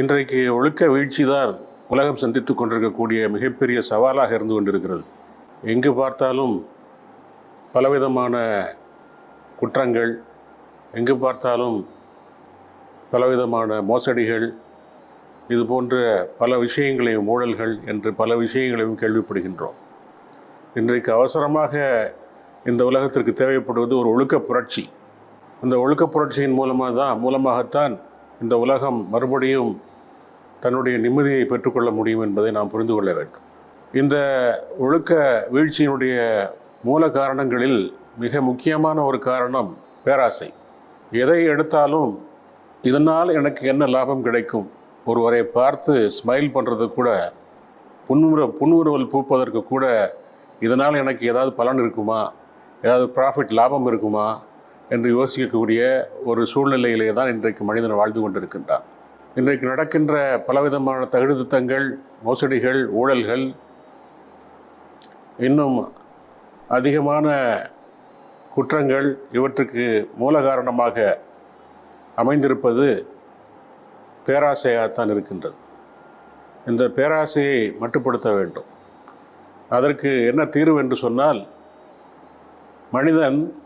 இன்றைக்கு ஒழுக்க வீழ்ச்சி தான் உலகம் சந்தித்து கொண்டிருக்கக்கூடிய மிகப்பெரிய சவாலாக இருந்து கொண்டிருக்கிறது. எங்கு பார்த்தாலும் பலவிதமான குற்றங்கள் எங்கு பார்த்தாலும் பலவிதமான மோசடிகள் இது போன்ற பல விஷயங்களையும் ஊழல்கள் என்று பல விஷயங்களையும் கேள்விப்படுகின்றோம். இன்றைக்கு அவசரமாக இந்த உலகத்திற்கு தேவைப்படுவது ஒரு ஒழுக்க புரட்சி. அந்த ஒழுக்க புரட்சியின் மூலமாக தான் மூலமாகத்தான் இந்த உலகம் மறுபடியும் தன்னுடைய நிம்மதியை பெற்றுக்கொள்ள முடியும் என்பதை நாம் புரிந்து கொள்ள வேண்டும். இந்த ஒழுக்க வீழ்ச்சியினுடைய மூல காரணங்களில் மிக முக்கியமான ஒரு காரணம் பேராசை. எதை எடுத்தாலும் இதனால் எனக்கு என்ன லாபம் கிடைக்கும்? ஒருவரை பார்த்து ஸ்மைல் பண்ணுறது கூட புன்முற புன்முறுவல் பூப்பதற்கு கூட இதனால் எனக்கு ஏதாவது பலன் இருக்குமா? ஏதாவது ப்ராஃபிட் லாபம் இருக்குமா? என்று யோசிக்கக்கூடிய ஒரு சூழ்நிலையிலே தான் இன்றைக்கு மனிதன் வாழ்ந்து கொண்டிருக்கின்றான். இன்றைக்கு நடக்கின்ற பலவிதமான தகுதித்தங்கள் மோசடிகள் ஊழல்கள் இன்னும் அதிகமான குற்றங்கள் இவற்றுக்கு மூல காரணமாக அமைந்திருப்பது பேராசையாகத்தான் இருக்கின்றது. இந்த பேராசையை மட்டுப்படுத்த வேண்டும். அதற்கு என்ன தீர்வு என்று சொன்னால் மனிதன்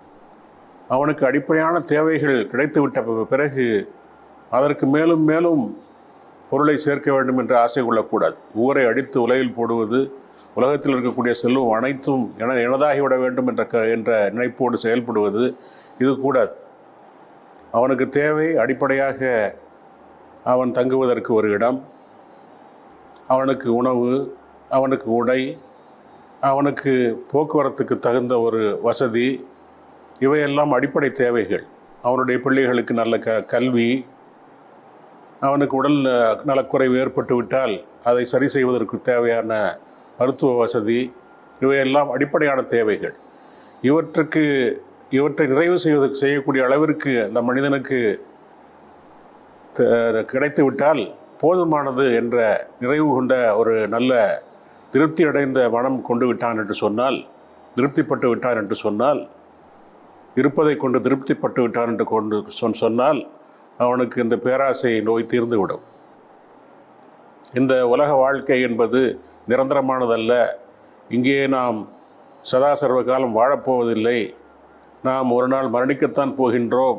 அவனுக்கு அடிப்படையான தேவைகள் கிடைத்துவிட்ட பிறகு அதற்கு மேலும் மேலும் பொருளை சேர்க்க வேண்டும் என்று ஆசை கொள்ளக்கூடாது. ஊரை அடித்து உலகில் போடுவது உலகத்தில் இருக்கக்கூடிய செல்வம் அனைத்தும் என எனதாகிவிட வேண்டும் என்ற க என்ற நினைப்போடு செயல்படுவது இது கூடாது. அவனுக்கு தேவை அடிப்படையாக அவன் தங்குவதற்கு ஒரு இடம் அவனுக்கு உணவு அவனுக்கு உடை அவனுக்கு போக்குவரத்துக்கு தகுந்த ஒரு வசதி இவையெல்லாம் அடிப்படை தேவைகள். அவனுடைய பிள்ளைகளுக்கு நல்ல க கல்வி அவனுக்கு உடல் நலக்குறைவு ஏற்பட்டு விட்டால் அதை சரி செய்வதற்கு தேவையான மருத்துவ வசதி இவையெல்லாம் அடிப்படையான தேவைகள். இவற்றுக்கு இவற்றை நிறைவு செய்வதற்கு செய்யக்கூடிய அளவிற்கு அந்த மனிதனுக்கு த- போதுமானது என்ற நிறைவு கொண்ட ஒரு நல்ல திருப்தி அடைந்த மனம் கொண்டு விட்டான் என்று சொன்னால் திருப்திப்பட்டு விட்டான் என்று சொன்னால் இருப்பதை கொண்டு திருப்திப்பட்டு விட்டான் என்று கொண்டு சொன் சொன்னால் அவனுக்கு இந்த பேராசை நோய் தீர்ந்துவிடும். இந்த உலக வாழ்க்கை என்பது நிரந்தரமானதல்ல. இங்கே நாம் சதா சர்வ காலம் வாழப்போவதில்லை. நாம் ஒரு நாள் மரணிக்கத்தான் போகின்றோம்.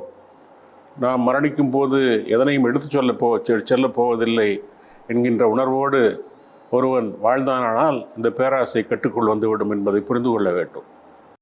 நாம் மரணிக்கும் போது எதனையும் எடுத்துச் சொல்ல போ செ- செல்லப் போவதில்லை என்கின்ற உணர்வோடு ஒருவன் வாழ்ந்தானால் இந்த பேராசை கட்டுக்குள் வந்துவிடும் என்பதை புரிந்து கொள்ள வேண்டும்.